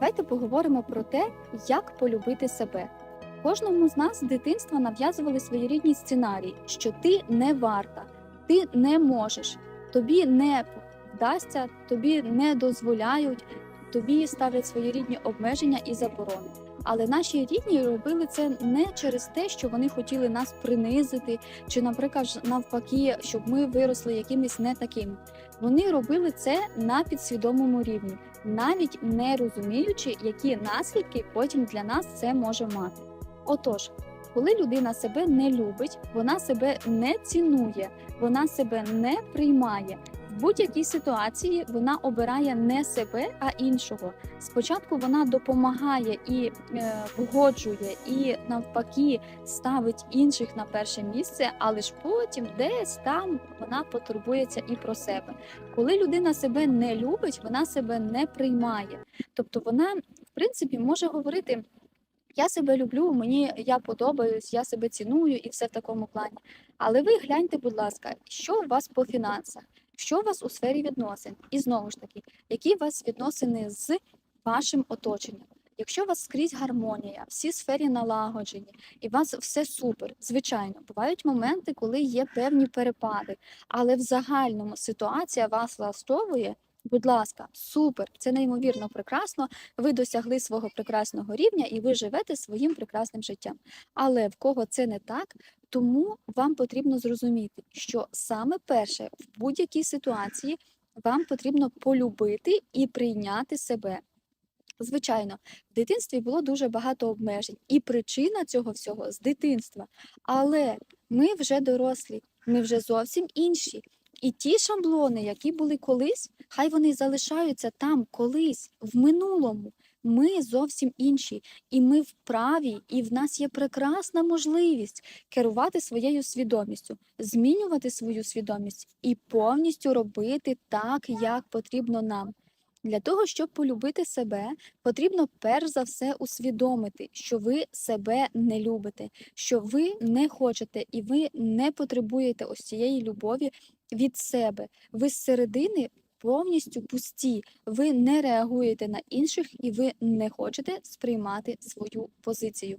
Давайте поговоримо про те, як полюбити себе. Кожному з нас з дитинства нав'язували своєрідні сценарії, що ти не варта, ти не можеш, тобі не вдасться, тобі не дозволяють, тобі ставлять своєрідні обмеження і заборони. Але наші рідні робили це не через те, що вони хотіли нас принизити, чи, наприклад, навпаки, щоб ми виросли якимись не такими. Вони робили це на підсвідомому рівні, навіть не розуміючи, які наслідки потім для нас це може мати. Отож, коли людина себе не любить, вона себе не цінує, вона себе не приймає. В будь-якій ситуації вона обирає не себе, а іншого. Спочатку вона допомагає і е, вгоджує, і навпаки ставить інших на перше місце, але ж потім десь там вона потурбується і про себе. Коли людина себе не любить, вона себе не приймає. Тобто вона, в принципі, може говорити. Я себе люблю, мені я подобаюсь, я себе ціную і все в такому плані. Але ви гляньте, будь ласка, що у вас по фінансах, що у вас у сфері відносин, і знову ж таки, які у вас відносини з вашим оточенням. Якщо у вас скрізь гармонія, всі сфері налагоджені, і у вас все супер, звичайно, бувають моменти, коли є певні перепади, але в загальному ситуація вас влаштовує. Будь ласка, супер, це неймовірно прекрасно. Ви досягли свого прекрасного рівня і ви живете своїм прекрасним життям. Але в кого це не так, тому вам потрібно зрозуміти, що саме перше в будь-якій ситуації вам потрібно полюбити і прийняти себе. Звичайно, в дитинстві було дуже багато обмежень, і причина цього всього з дитинства. Але ми вже дорослі, ми вже зовсім інші. І ті шаблони, які були колись, хай вони залишаються там колись, в минулому. Ми зовсім інші, і ми вправі, і в нас є прекрасна можливість керувати своєю свідомістю, змінювати свою свідомість і повністю робити так, як потрібно нам. Для того, щоб полюбити себе, потрібно перш за все усвідомити, що ви себе не любите, що ви не хочете і ви не потребуєте ось цієї любові від себе. Ви зсередини повністю пусті, ви не реагуєте на інших і ви не хочете сприймати свою позицію.